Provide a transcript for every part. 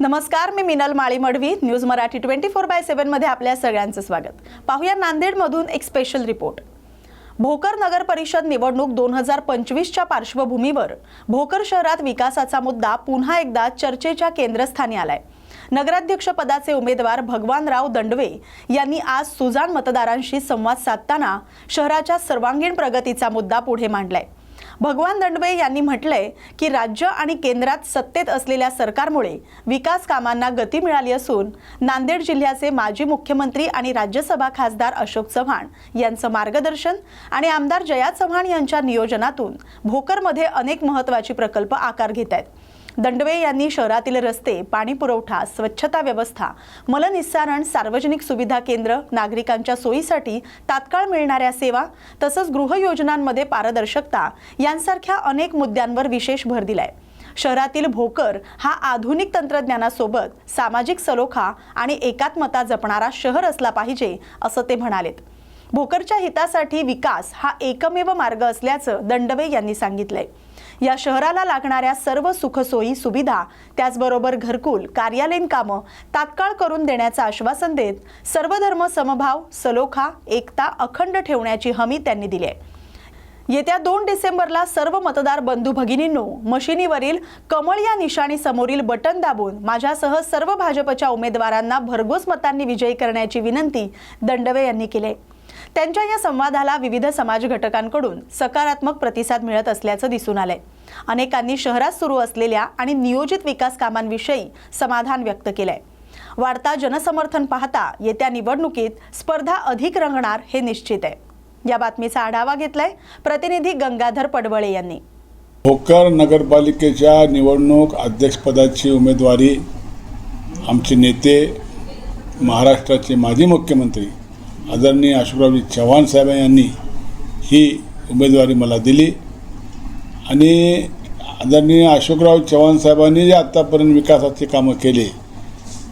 नमस्कार मी Minal Mali Madvi news Marathi twenty four by सेव्हनमध्ये आपल्या सगळ्यांचं स्वागत. पाहूया नांदेडमधून एक स्पेशल रिपोर्ट भोकर नगर परिषद निवडणूक दोन हजार पंचवीसच्या पार्श्वभूमीवर भोकर शहरात विकासाचा मुद्दा पुन्हा एकदा चर्चेच्या केंद्रस्थानी आलाय. नगराध्यक्षपदाचे उमेदवार भगवानराव दंडवे यांनी आज सुजाण मतदारांशी संवाद साधताना शहराच्या सर्वांगीण प्रगतीचा मुद्दा पुढे मांडलाय. भगवान दंडबे यांनी म्हटलंय की राज्य आणि केंद्रात सत्तेत असलेल्या सरकारमुळे विकास कामांना गती मिळाली असून नांदेड जिल्ह्याचे माजी मुख्यमंत्री आणि राज्यसभा खासदार अशोक चव्हाण यांचं मार्गदर्शन आणि आमदार जया चव्हाण यांच्या नियोजनातून भोकरमध्ये अनेक महत्त्वाचे प्रकल्प आकार घेत आहेत. दंडवे यांनी शहरातील रस्ते पाणी पुरवठा स्वच्छता व्यवस्था मलनिस्सारण सार्वजनिक सुविधा केंद्र नागरिकांच्या सोयीसाठी तात्काळ मिळणाऱ्या सेवा तसंच गृहयोजनांमध्ये पारदर्शकता यांसारख्या अनेक मुद्द्यांवर विशेष भर दिलाय. शहरातील भोकर हा आधुनिक तंत्रज्ञानासोबत सामाजिक सलोखा आणि एकात्मता जपणारा शहर असला पाहिजे असं ते म्हणालेत. भोकरच्या हितासाठी विकास हा एकमेव मार्ग असल्याचं दंडवे यांनी सांगितलंय. या शहराला लागणाऱ्या सर्व सुखसोयी सुविधा त्याचबरोबर घरकुल कार्यालयीन कामं तात्काळ करून देण्याचं आश्वासन देत सर्वधर्म समभाव सलोखा एकता अखंड ठेवण्याची हमी त्यांनी दिली आहे येत्या दोन डिसेंबरला सर्व मतदार बंधू भगिनींनो मशिनीवरील कमळ या निशाणी समोरील बटन दाबून माझ्यासह सर्व भाजपच्या उमेदवारांना भरघोस मतांनी विजयी करण्याची विनंती दंडवे यांनी केली आहे. त्यांच्या या संवादाला विविध समाज घटकांकडून सकारात्मक प्रतिसाद मिळत असल्याचं दिसून आलंय. अनेकांनी शहरात सुरू असलेल्या आणि नियोजित विकास कामांविषयी समाधान व्यक्त केलंय. वाढता जनसमर्थन पाहता येत्या निवडणुकीत स्पर्धा अधिक रंगणार हे निश्चित आहे. या बातमीचा आढावा घेतलाय प्रतिनिधी गंगाधर पडवळे यांनी. भोकर नगरपालिकेच्या निवडणूक अध्यक्षपदाची उमेदवारी आमचे नेते महाराष्ट्राचे माजी मुख्यमंत्री आदरणीय अशोकरावजी चव्हाण साहेब यांनी ही उमेदवारी मला दिली. आणि आदरणीय अशोकराव चव्हाण साहेबांनी जे आत्तापर्यंत विकासाची कामं केली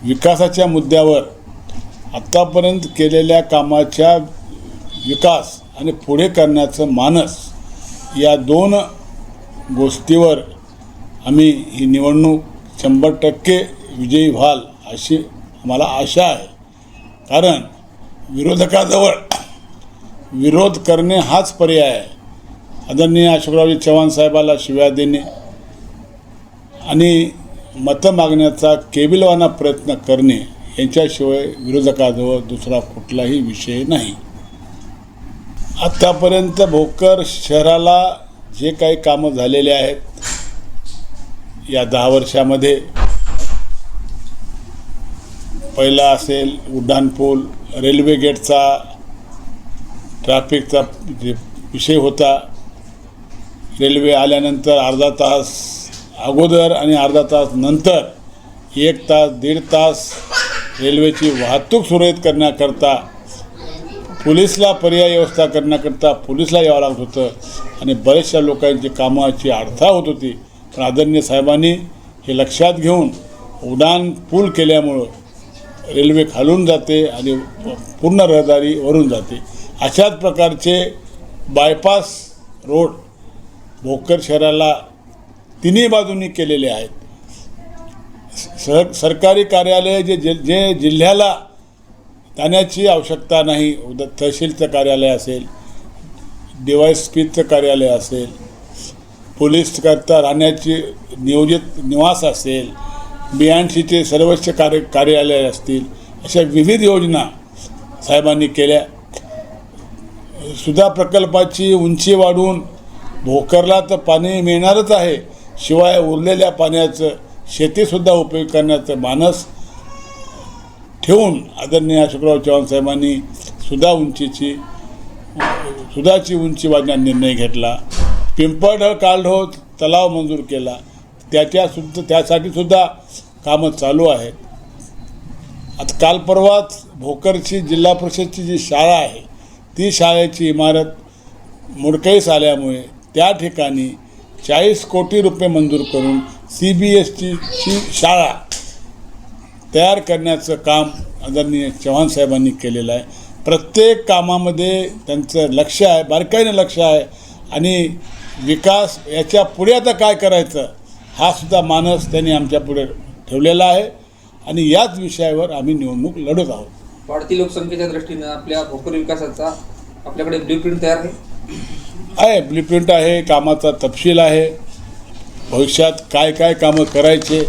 विकासाच्या मुद्द्यावर आत्तापर्यंत केलेल्या कामाच्या विकास आणि पुढे करण्याचं मानस या दोन गोष्टीवर आम्ही ही निवडणूक शंभर टक्के विजयी व्हाल अशी आम्हाला आशा आहे. कारण विरोधकाजवळ विरोध करणे हाच पर्याय आहे. आदरणीय अशोकरावजी चव्हाण साहेबाला शिव्या देणे आणि मतं मागण्याचा केबिलवाना प्रयत्न करणे यांच्याशिवाय विरोधकाजवळ दुसरा कुठलाही विषय नाही. आत्तापर्यंत भोकर शहराला जे काही कामं झालेले आहेत या दहा वर्षामध्ये पहिला असेल उड्डाणपूल रेल्वे गेटचा ट्रॅफिकचा जे विषय होता रेल्वे आल्यानंतर अर्धा तास अगोदर आणि अर्धा तास नंतर एक तास दीड तास रेल्वेची वाहतूक सुरळीत करण्याकरता पोलिसला पर्याय व्यवस्था करण्याकरता पोलिसला यावं लागत होतं आणि बऱ्याचशा लोकांची कामाची अडथळा होत होती. पण आदरणीय साहेबांनी हे लक्षात घेऊन उड्डाण पूल केल्यामुळं रेल्वे खालून जाते आणि पूर्ण रहदारी वरून जाते. अशाच प्रकारचे बायपास रोड भोकर शहराला तिन्ही बाजूंनी केलेले आहेत. सर सरकारी कार्यालय जे जे जे जिल्ह्याला जाण्याची आवश्यकता नाही उद तहसीलचं कार्यालय असेल डिवायस पीचं कार्यालय असेल पोलीस करता राहण्याची नियोजित निवास असेल बी सर्वोच्च कार्य कार्यालय असतील अशा विविध योजना साहेबांनी केल्या. सुधा प्रकल्पाची उंची वाढवून भोकरला तर पाणी मिळणारच आहे शिवाय उरलेल्या पाण्याचं शेतीसुद्धा उपयोग करण्याचं मानस ठेवून आदरणीय अशोकराव चव्हाण साहेबांनी सुधा उंचीची सुधाची उंची वाढण्याचा निर्णय घेतला. पिंपळढळ कालढो तलाव मंजूर केला. त्याच्या सुद्धा त्यासाठी सुद्धा कामं चालू आहेत. आता काल परवाच भोकरची जिल्हा परिषदची जी शाळा आहे ती शाळेची इमारत मोडकळीस आल्यामुळे त्या ठिकाणी चाळीस कोटी रुपये मंजूर करून सी बी एस टीची शाळा तयार करण्याचं काम आदरणीय चव्हाण साहेबांनी केलेलं आहे. प्रत्येक कामामध्ये त्यांचं लक्ष आहे बारकाईनं लक्ष आहे आणि विकास याच्यापुढे आता काय करायचं? हा सुद्धा मानस त्यांनी आमच्या पुढे ठेवलेला आहे. आणि याच विषयावर आम्ही निवडणूक लढत आहोत. वाढती लोकसंख्येच्या दृष्टीनं आपल्या भोकर विकासाचा आपल्याकडे ब्ल्यू प्रिंट तयार आहे? आहे ब्ल्यूप्रिंट आहे कामाचा तपशील आहे. भविष्यात काय काय कामं करायचे?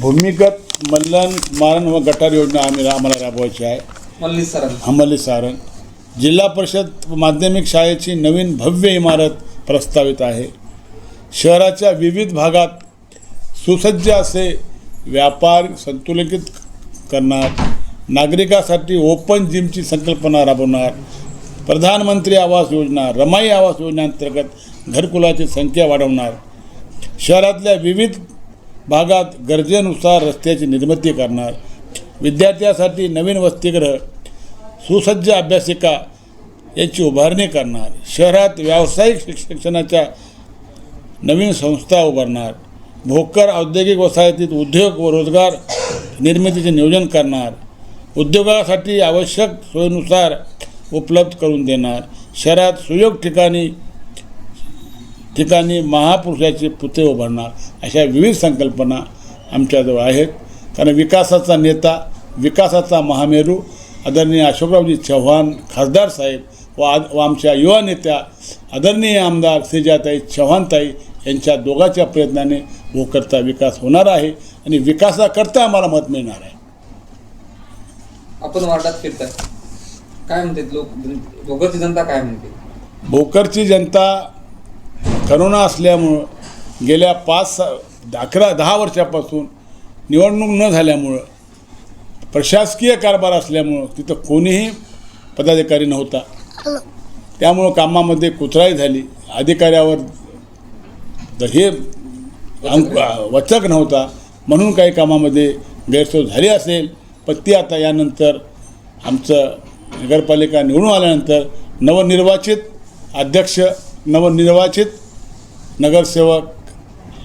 भूमिगत मल्लन मारण व गटार योजना आम्ही आम्हाला राबवायची आहे. मल्लीस सरांनी अंमली सारण जिल्हा परिषद माध्यमिक शाळेची नवीन भव्य इमारत प्रस्तावित आहे. शहराच्या विविध भागात सुसज्ज असे व्यापार संतुलित करणार नागरिकासाठी ओपन जिमची संकल्पना राबवणार प्रधानमंत्री आवास योजना रमाई आवास योजनेअंतर्गत घरकुलाची संख्या वाढवणार. शहरातल्या विविध भागात गरजेनुसार रस्त्याची निर्मिती करणार. विद्यार्थ्यासाठी नवीन वसतिगृह सुसज्ज अभ्यासिका याची उभारणी करणार. शहरात व्यावसायिक शिक्षणाच्या नवीन संस्था उभारणार भोकर औद्योगिक वसाहतीत उद्योग व रोजगार निर्मितीचे नियोजन करणार उद्योगासाठी आवश्यक सोयीनुसार उपलब्ध करून देणार शहरात सुयोग ठिकाणी ठिकाणी महापुरुषाचे पुतळे उभारणार अशा विविध संकल्पना आमच्याजवळ आहेत. कारण विकासाचा नेता विकासाचा महामेरू आदरणीय अशोकरावजी चव्हाण खासदार साहेब व आद व आमच्या युवा नेत्या आदरणीय आमदार श्रीजाताई चव्हाणताई यांच्या दोघांच्या प्रयत्नाने भोकरचा विकास होणार आहे आणि विकासाकरता आम्हाला मत मिळणार आहे. आपण वार्डात फिरताय. काय म्हणते लोक? भोकरची जनता काय म्हणते? भोकरची जनता करोना असल्यामुळं गेल्या पाच अकरा दहा वर्षापासून निवडणूक न झाल्यामुळं प्रशासकीय कारभार असल्यामुळं तिथं कोणीही पदाधिकारी नव्हता. त्यामुळं कामामध्ये कुचराई झाली. अधिकाऱ्यावर तर हे वचक नव्हता. म्हणून काही कामामध्ये गैरसोय झाली असेल. पण ती आता यानंतर आमचं नगरपालिका निवडून आल्यानंतर नवनिर्वाचित अध्यक्ष नवनिर्वाचित नगरसेवक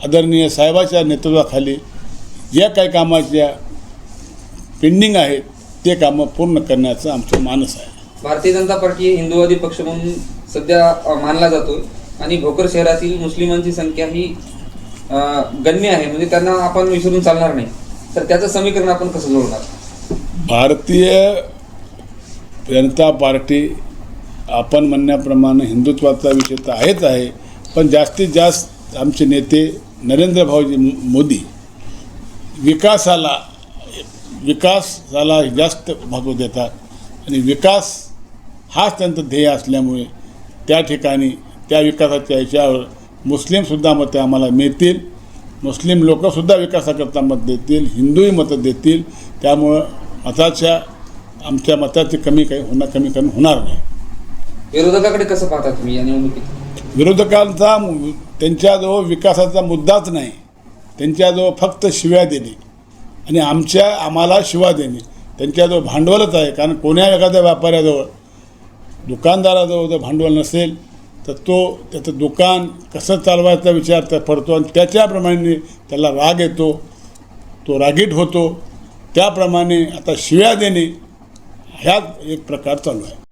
आदरणीय साहेबाच्या नेतृत्वाखाली ज्या काही कामाच्या पेंडिंग आहेत ते कामं पूर्ण करण्याचं आमचं मानस आहे. भारतीय जनता पार्टी हिंदुवादी पक्ष म्हणून सध्या मानला जातो आणि भोकर शहरातील मुस्लिमांची संख्या ही गण्य आहे. म्हणजे त्यांना आपण विसरून चालणार नाही. तर त्याचं समीकरण आपण कसं जोडणार? भारतीय जनता पार्टी आपण म्हणण्याप्रमाणे हिंदुत्वाचा विषय तर आहेच आहे पण जास्तीत जास्त आमचे नेते नरेंद्र भाऊजी मोदी विकासाला विकासाला जास्त महत्त्व देतात. आणि विकास हाच त्यांचं ध्येय असल्यामुळे त्या ठिकाणी त्या विकासाच्या ह्याच्यावर मुस्लिमसुद्धा मतं आम्हाला मिळतील. मुस्लिम लोकसुद्धा विकासाकरता मत देतील हिंदूही मतं देतील. त्यामुळं मताच्या आमच्या मताचे कमी काही होणार कमी कमी होणार नाही. विरोधकाकडे कसं पाहता तुम्ही या निवडणुकीत? विरोधकांचा त्यांच्याजवळ विकासाचा मुद्दाच नाही. त्यांच्याजवळ फक्त शिव्या देणे. आणि आमच्या आम्हाला शिवा देणे. त्यांच्याजवळ भांडवलच आहे. कारण कोण्या एखाद्या व्यापाऱ्याजवळ दुकानदाराजवळ जर भांडवल नसेल तर तो त्याचं दुकान कसं चालवायचा विचार त्या पडतो आणि त्याच्याप्रमाणे त्याला राग येतो तो रागीट होतो. त्याप्रमाणे आता शिव्या देणे ह्याच एक प्रकार चालू आहे.